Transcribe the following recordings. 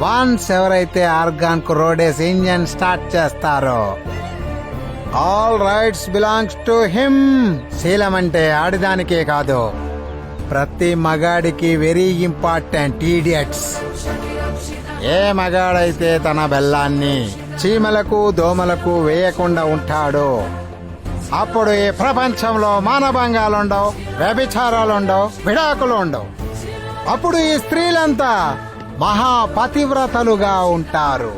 Once ఎవరైతే ఆర్గాన్కు రోడేస్ ఇంజన్ స్టార్ట్ చేస్తారో all rights belongs to him. శీలం అంటే ఆడిదానికే కాదు ప్రతి మగాడికి వెరీ ఇంపార్టెంట్ ఈడియట్స్ ఏ మగాడైతే తన బెల్లాన్ని చీమలకు దోమలకు వేయకుండా ఉంటాడో అప్పుడు ఈ ప్రపంచంలో మానభంగాలుండవు వ్యభిచారాలుండవు విడాకులు ఉండవు అప్పుడు ఈ స్త్రీలంతా మహా పతివ్రతలుగా ఉంటారు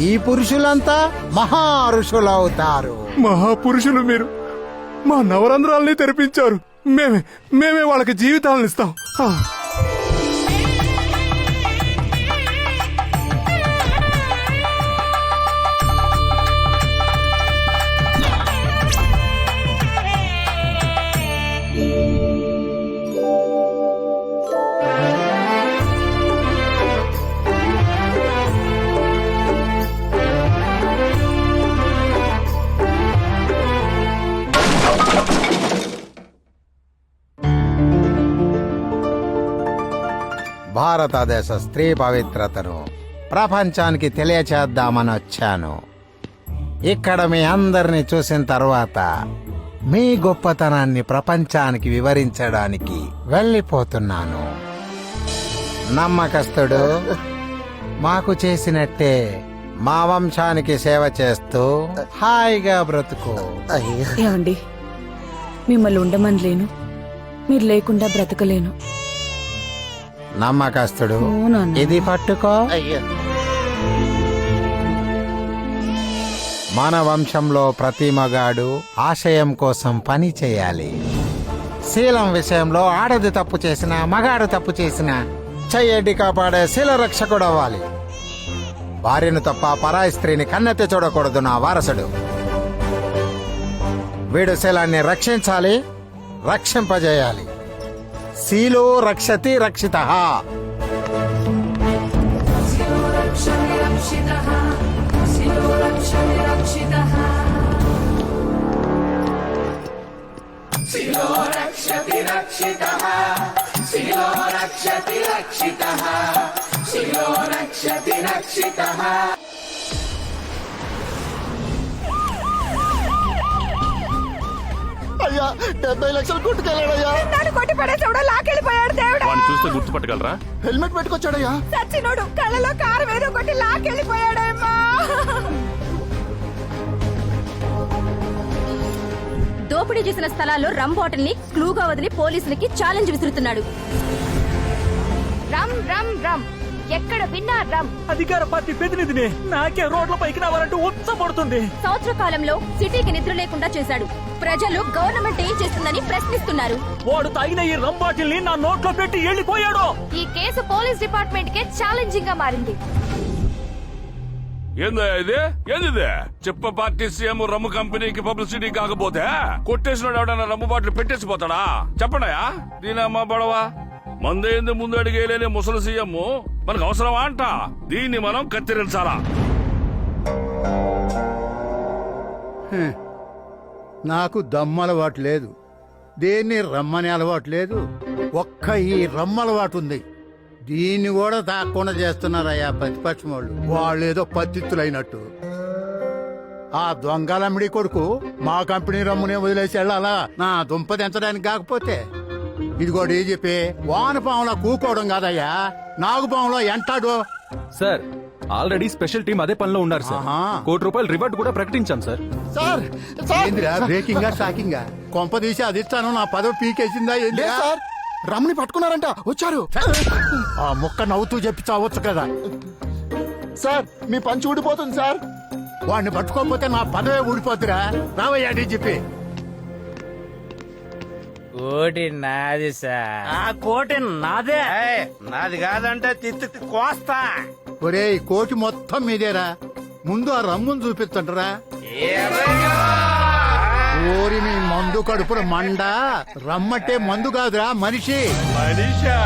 ఈ పురుషులంతా మహా ఋషులవుతారు మహాపురుషులు మీరు. మా నవరంధ్రాల్ని తెరిపించారు. మేమే మేమే వాళ్ళకి జీవితాలను ఇస్తాం భారతదేశ స్త్రీ పవిత్రతను ప్రపంచానికి తెలియచేద్దామని వచ్చాను. ఇక్కడ మీ అందరిని చూసిన తర్వాత మీ గొప్పతనాన్ని ప్రపంచానికి వివరించడానికి వెళ్ళిపోతున్నాను. నమ్మకస్తుడు మాకు చేసినట్టే మా వంశానికి సేవ చేస్తూ హాయిగా బ్రతుకు. ఏమండి? మిమ్మల్ని ఉండమని లేను మీరు లేకుండా బ్రతకలేను. నమ్మకస్తుడు. ఇది పట్టుకో. మన వంశంలో ప్రతి మగాడు ఆశయం కోసం పని చేయాలి. శీలం విషయంలో ఆడది తప్పు చేసిన మగాడు తప్పు చేసిన చెయ్యడ్డి కాపాడే శీల రక్షకుడు అవ్వాలి. భార్యను తప్ప పరాయి స్త్రీని కన్నెత్తి చూడకూడదు నా వారసుడు. వీడు శీలాన్ని రక్షించాలి రక్షింపజేయాలి. శీలో రక్షతి రక్షిత. అయ్యా డెబ్బై లక్షలు కొట్టుకెళ్ళాడయ్యా. నాడు కొట్టి పడేసాడు లాకెళ్ళిపోయాడు దేవుడా. వాడిని చూస్తే గుర్తుపట్టగలరా హెల్మెట్ పెట్టుకొచ్చాడయ్యా. సచ్చినోడు కళ్ళలో కారం ఏదో కొట్టి లాకెళ్ళిపోయాడేమా. దోపిడీ చేసిన స్థలాల్లో రమ్ బాటిల్ని క్లూగా వదిలి పోలీసులకి ఛాలెంజ్ విసురుతున్నాడు. రమ్ రమ్ రమ్ ఎక్కడ విన్నా రమ్ అధికార పార్టీ ప్రతినిధిని నాకే రోడ్ల పైకి రావాలంటూ ఉత్సపడుతుంది. సంవత్సర కాలంలో సిటీకి నిద్ర లేకుండా చేశాడు. ప్రజలు గవర్నమెంట్ ఏం చేస్తుందని ప్రశ్నిస్తున్నారు. వాడు తాగిన ఈ రంబాటిల్ని నా నోట్లో పెట్టి వెళ్ళిపోయాడు ఈ కేసు పోలీస్ డిపార్ట్మెంట్ కే ఛాలెంజింగ్గా మారింది. ఏందా ఇది? ఏంది చెప్ప పార్టీ సీఎం రమ్ము కంపెనీకి పబ్లిసిటీ కాకపోతే కొట్టేసిన ఎవడన్నా రమ్ము బాటిల్ పెట్టేసిపోతాడా? చెప్పండియా దీని అమ్మ బడవా. మందేంది ముందు అడిగేలేని ముసలి సీఎం? మనకు అవసరమా అంట. దీన్ని మనం కత్తిరించాలా. నాకు దమ్ము అలవాటు లేదు. దేన్ని రమ్మని అలవాటు లేదు. ఒక్క ఈ రమ్మలవాటు ఉంది దీన్ని కూడా తాకుండా చేస్తున్నారయ్యా ప్రతిపక్షం వాళ్ళు. వాళ్ళు ఏదో పత్తిత్తులైనట్టు ఆ దొంగలమ్మిడి కొడుకు మా కంపెనీ రమ్మునే వదిలేసి వెళ్ళాలా? నా దుంప తెంచడానికి కాకపోతే. ఇదిగో ఏ చెప్పి వానపాములో కూకోవడం కాదయ్యా. నాగుపాములో ఎంటాడు సార్ ఆల్రెడీ స్పెషల్ టీం అదే పనిలో ఉన్నారు సార్. ఆహా. కోటి రూపాయలు రివార్డ్ కూడా ప్రకటించాం సార్. Sir sir. ఏందిరా బ్రేకింగా షాకింగా? కొంప తీసి అది ఇస్తాను నా పదవి పీకేసిందా ఏంది లేదు సార్. రమ్మని పట్టుకున్నారంట వచ్చారు. ఆ ముక్క నవ్వుతూ చెప్పి చావచ్చు కదా. సార్ మీ పంచి ఊడిపోతుంది సార్. వాడిని పట్టుకోకపోతే నా పదవే ఊడిపోతురా? రావయ్యా చెప్పి కోటి నాది సార్. ఆ కోటి నాదే. ఏయ్, నాది కాదంటే తిత్తి కోస్తా. ఒరేయ్ కోటి మొత్తం మీదేరా. ముందు ఆ రమ్మును చూపిస్తుంటరా? ఓరి మీ మందు కడుపున మండ. రమ్మంటే మందు కాదురా మనిషి. మనీషా?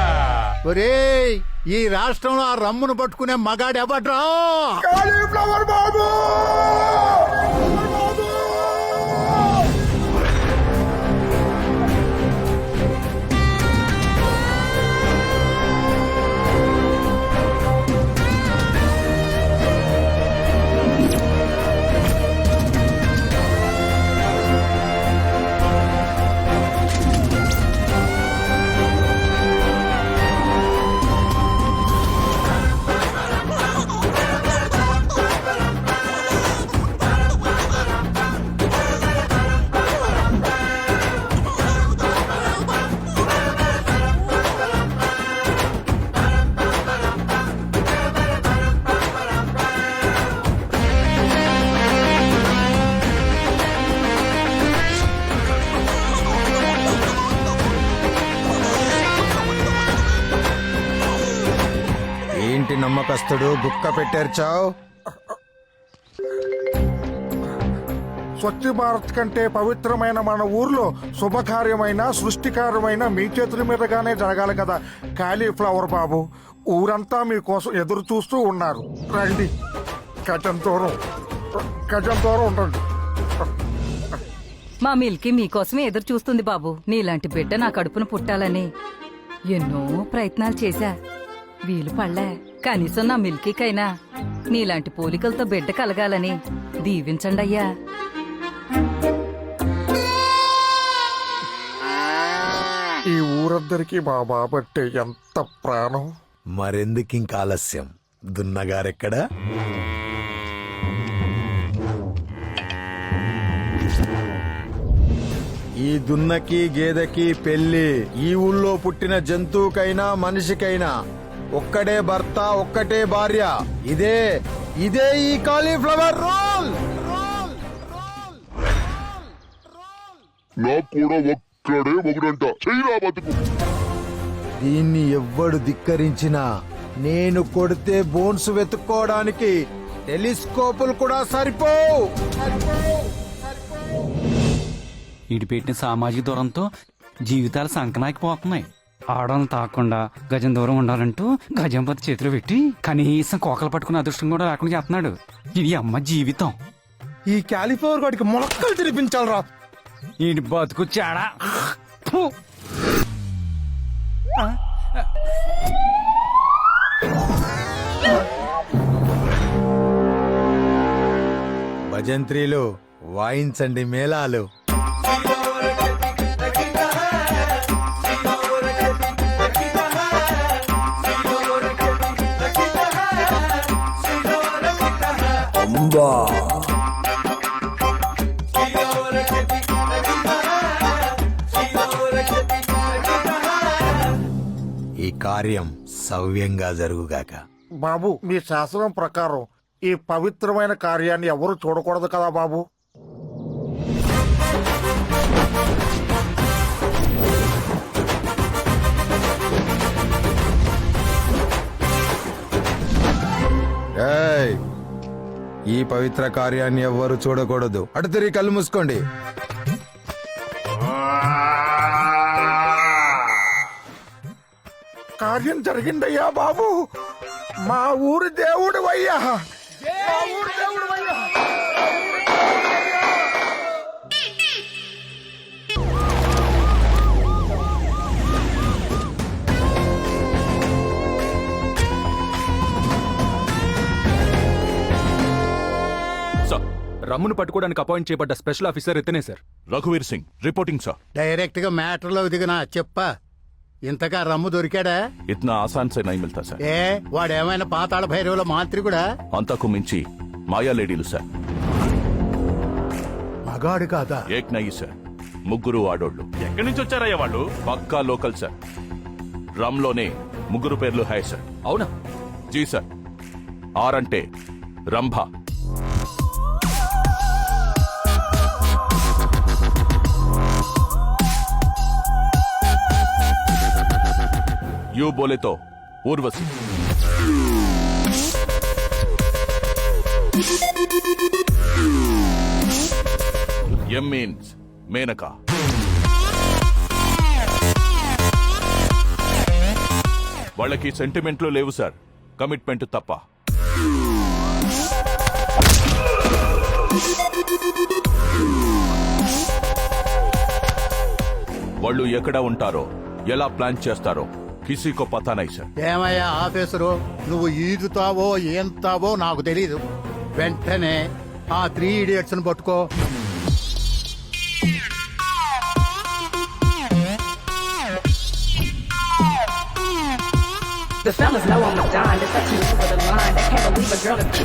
ఒరేయ్ ఈ రాష్ట్రంలో ఆ రమ్మును పట్టుకునే మగాడు ఎవడ్రా నమ్మకస్తుడు గుక్క పెట్టేర్చావు? స్వచ్ఛ భారత్ కంటే పవిత్రమైన మన ఊర్లో శుభకార్యమైన సృష్టికార్యమైన మీ చేతుల మీదగానే జరగాలి కదా. కాలీఫ్లవర్ బాబు ఊరంతా మీకోసం ఎదురు చూస్తూ ఉన్నారు. రండి. గజం దూరం. గజం దూరం ఉండండి. మా మిల్కీ మీకోసమే ఎదురు చూస్తుంది బాబు. నీలాంటి బిడ్డ నా కడుపున పుట్టాలని. ఎన్నో ప్రయత్నాలు చేశా. వీలు పడలే. కనీసం నా మిల్కీకైనా. నీలాంటి పోలికలతో బిడ్డ కలగాలని దీవించండి అయ్యా. ఈ ఊరందరికీ మా బాబంటే ఎంత ప్రాణం. మరెందుకింక ఆలస్యం? దున్నగారెక్కడా? ఈ దున్నకి గేదెకి పెళ్ళి ఈ ఊళ్ళో పుట్టిన జంతువుకైనా మనిషికైనా ఒక్కడే భర్త ఒక్కటే భార్య. ఇదే ఇదే ఈ కాలీఫ్లవర్ రోల్! నాకు కూడా ఒక్కడే మొగుడంట. చెయ్యిరా బతుకు. దీన్ని ఎవ్వడు ధిక్కరించినా నేను కొడితే బోన్స్ వెతుక్కోవడానికి టెలిస్కోపులు కూడా సరిపోవు ఇటు పెట్టిన సామాజిక దూరంతో జీవితాలు సంకనాకిపోతున్నాయి. ఆడవాళ్ళని తాకుండా గజం దూరం ఉండాలంటూ గజం పది చేతిలో పెట్టి కనీసం కోకలు పట్టుకునే అదృష్టం కూడా లేకుండా చేస్తున్నాడు. ఇది అమ్మ జీవితం. ఈ కాలీఫ్లవర్ గాడికి మొలక్కలు తినిపించాలరా. ఈ బతుకు చాడా. భజంత్రీలు వాయించండి మేళాలు. ఈ కార్యం సవ్యంగా జరుగుగాక. బాబు మీ శాసనం ప్రకారం ఈ పవిత్రమైన కార్యాన్ని ఎవరు చూడకూడదు కదా బాబు? ఈ పవిత్ర కార్యాన్ని ఎవ్వరు చూడకూడదు. అటు తిరిగి కళ్ళు మూసుకోండి. కార్యం జరిగిందయ్యా బాబు. మా ఊరి దేవుడు అయ్యా. సార్ రమ్మును పట్టుకోవడానికి అపాయింట్ చేయబడ్డ స్పెషల్ ఆఫీసర్ ఎత్తనే సార్. రఘువీర్ సింగ్ రిపోర్టింగ్ సార్. డైరెక్ట్గా మ్యాటర్లో దిగినా చెప్పా. ఇంతగా రమ్ము దొరికాడా? ఇతనా ఆసాన్ సే నై మిల్తా సార్. ఏ వాడేమైనా పాతాళ భైరవుల మాంత్రికుడా అంతకు మించి మాయా లేడీలు సార్. మగాడు కాదా? ఏక్నయ్యి సార్. ముగ్గురు ఆడోళ్ళు. ఎక్కడి నుంచి వచ్చారయ్యా వాళ్ళు? పక్కా లోకల్ సార్. రమ్లోనే ముగ్గురు పేర్లు హాయ్ సార్. అవునా? G sir. ఆర్ అంటే రంభ. యూ బోలే ఊర్వశి. M means Menaka. వాళ్ళకి సెంటిమెంట్లు లేవు సార్. కమిట్మెంట్ తప్ప. వాళ్ళు ఎక్కడ ఉంటారో ఎలా ప్లాన్ చేస్తారో. పతా నై సార్ ఏమయ్యా ఆఫీసరు నువ్వు ఈదుతావో ఏంతావో నాకు తెలీదు వెంటనే ఆ త్రీ ఇడియట్స్ని పట్టుకో The fellas know I'm a dime. That's like you over the line. They can't believe a girl is